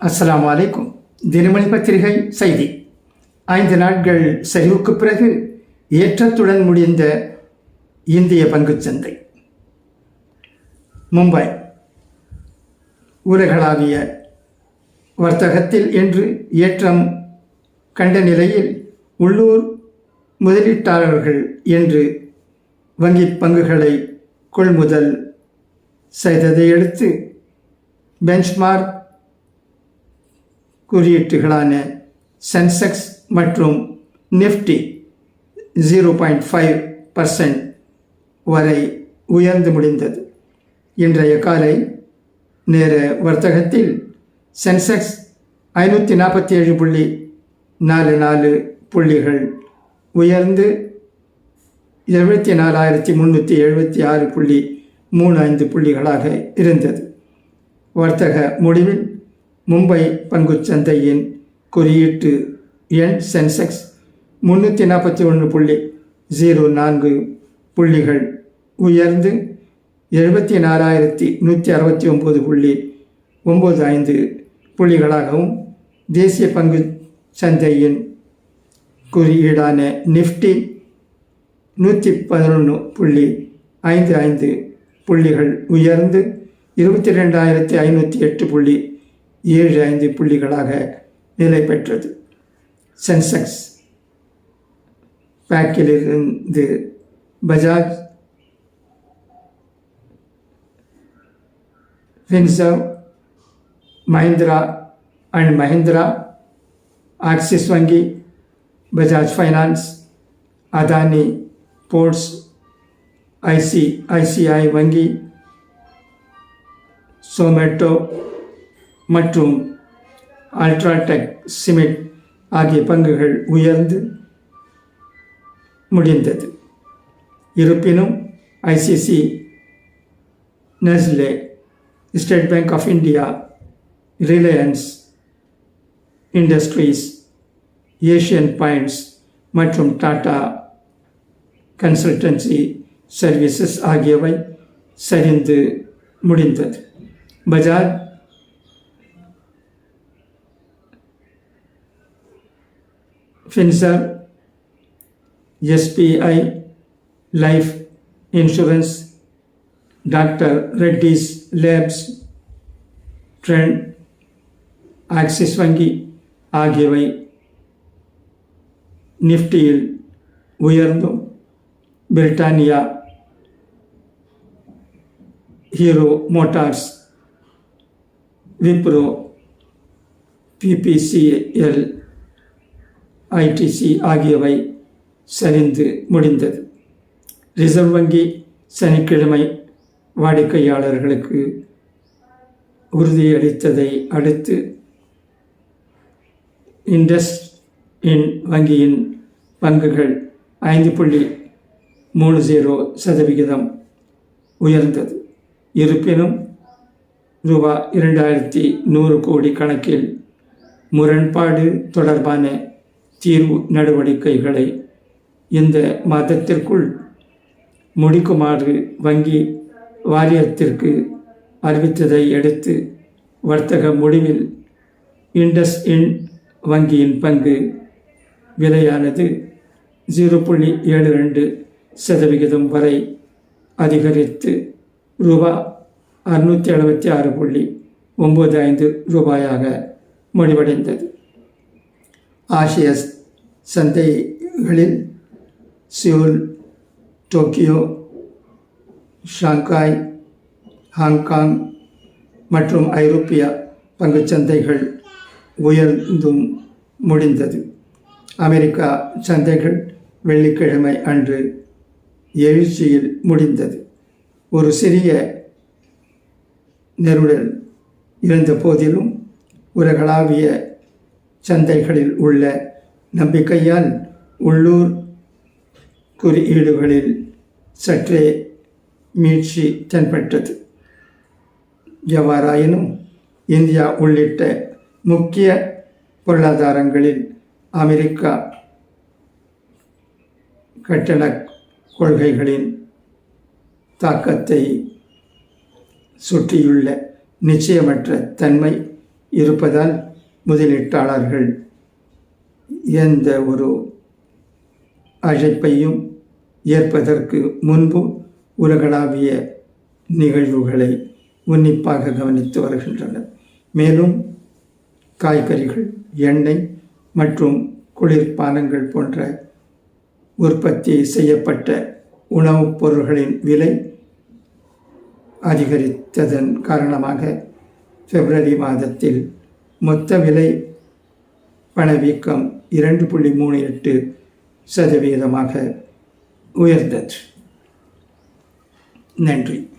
அஸ்லாம் வலைக்கும் தினமணி பத்திரிகை செய்தி. ஐந்து நாட்கள் சரிவுக்கு பிறகு ஏற்றத்துடன் முடிந்த இந்திய பங்குச்சந்தை மும்பை. உலகளாவிய வர்த்தகத்தில் இன்று ஏற்றம் கண்ட நிலையில் உள்ளூர் முதலீட்டாளர்கள் என்று வங்கி பங்குகளை கொள்முதல் செய்ததை அடுத்து பெஞ்ச்மார்க் குறியீட்டுகளான சென்செக்ஸ் மற்றும் Nifty zero point five percent வரை உயர்ந்து முடிந்தது. இன்றைய காலை நேர வர்த்தகத்தில் சென்செக்ஸ் ஐநூற்றி நாற்பத்தி ஏழு புள்ளி நாலு நாலு புள்ளிகள் உயர்ந்து எழுபத்தி நாலாயிரத்தி முந்நூற்றி எழுபத்தி ஆறு புள்ளி மூணு ஐந்து புள்ளிகளாக இருந்தது. வர்த்தக முடிவில் மும்பை பங்குச்சந்தையின் குறியீட்டு எண் சென்செக்ஸ் முந்நூற்றி நாற்பத்தி ஒன்று புள்ளி ஜீரோ நான்கு புள்ளிகள் உயர்ந்து எழுபத்தி நாலாயிரத்தி நூற்றி அறுபத்தி ஒம்பது புள்ளி ஒம்பது ஐந்து புள்ளிகளாகவும் தேசிய பங்கு சந்தையின் குறியீடான நிஃப்டி நூற்றி பதினொன்று புள்ளி ஐந்து ஐந்து புள்ளிகள் உயர்ந்து இருபத்தி ரெண்டாயிரத்தி ஐநூற்றி எட்டு புள்ளி ஏழு ஐந்து புள்ளிகளாக நிலை பெற்றது. Sensex பேக்கிலிருந்து Bajaj Finserv Mahindra and Mahindra Axis வங்கி Bajaj Finance Adani Ports IC ICI வங்கி சோமேட்டோ மற்றும் அல்ட்ராடெக் சிமெண்ட் ஆகிய பங்குகள் உயர்ந்து முடிந்தது. இருப்பினும் ICC Nestle State Bank of India Reliance Industries Asian Paints மற்றும் டாடா கன்சல்டன்சி சர்வீசஸ் ஆகியவை சரிந்து முடிந்தது. Bajaj Finserv SBI life insurance doctor Reddy's labs Trent Axis വങ്കി ആകിയവ നിഫ്റ്റിയിൽ ഉയർന്നു Britannia Hero motors Wipro B P C L ITC ஆகியவை சரிந்து முடிந்தது. ரிசர்வ் வங்கி சனிக்கிழமை வாடிக்கையாளர்களுக்கு உறுதியளித்ததை அடுத்து இண்டஸ் இன் வங்கியின் பங்குகள் ஐந்து புள்ளி மூணு ஜீரோ சதவிகிதம் உயர்ந்தது. இருப்பினும் ரூபா இரண்டாயிரத்தி நூறு கோடி கணக்கில் முரண்பாடு தொடர்பான தீர்வு நடவடிக்கைகளை இந்த மாதத்திற்குள் முடிக்குமாறு வங்கி வாரியத்திற்கு அறிவித்ததை அடுத்து வர்த்தக முடிவில் இண்டஸ் இன் வங்கியின் பங்கு விலையானது ஜீரோ புள்ளி ஏழு ரெண்டு சதவிகிதம் வரை அதிகரித்து ரூபா அறுநூற்றி எழுபத்தி ஆறு புள்ளி ஒம்பது ஐந்து ரூபாயாக முடிவடைந்தது. ஆசிய சந்தைகளில் சியோல் டோக்கியோ ஷாங்காய் ஹாங்காங் மற்றும் ஐரோப்பிய பங்குச்சந்தைகள் உயர்ந்தும் முடிந்தது. அமெரிக்கா சந்தைகள் வெள்ளிக்கிழமை அன்று எழுச்சியில் முடிந்தது. ஒரு சிறிய நெருடல் இருந்த போதிலும் உலகளாவிய சந்தைகளில் உள்ள நம்பிக்கையால் உள்ளூர் குறியீடுகளில் சற்றே மீட்சி தென்பட்டது. எவ்வாறாயினும் இந்தியா உள்ளிட்ட முக்கிய பொருளாதாரங்களில் அமெரிக்கா கட்டணக் கொள்கைகளின் தாக்கத்தை சுற்றியுள்ள நிச்சயமற்ற தன்மை இருப்பதால் முதலீட்டாளர்கள் எந்த ஒரு அழைப்பையும் ஏற்பதற்கு முன்பு உலகளாவிய நிகழ்வுகளை உன்னிப்பாக கவனித்து வருகின்றனர். மேலும் காய்கறிகள் எண்ணெய் மற்றும் குளிர்பானங்கள் போன்ற உற்பத்தி செய்யப்பட்ட உணவுப் பொருட்களின் விலை அதிகரித்ததன் காரணமாக பிப்ரவரி மாதத்தில் மொத்த விலை பணவீக்கம் இரண்டு புள்ளி மூணு எட்டு சதவீதமாக உயர்ந்தது. நன்றி.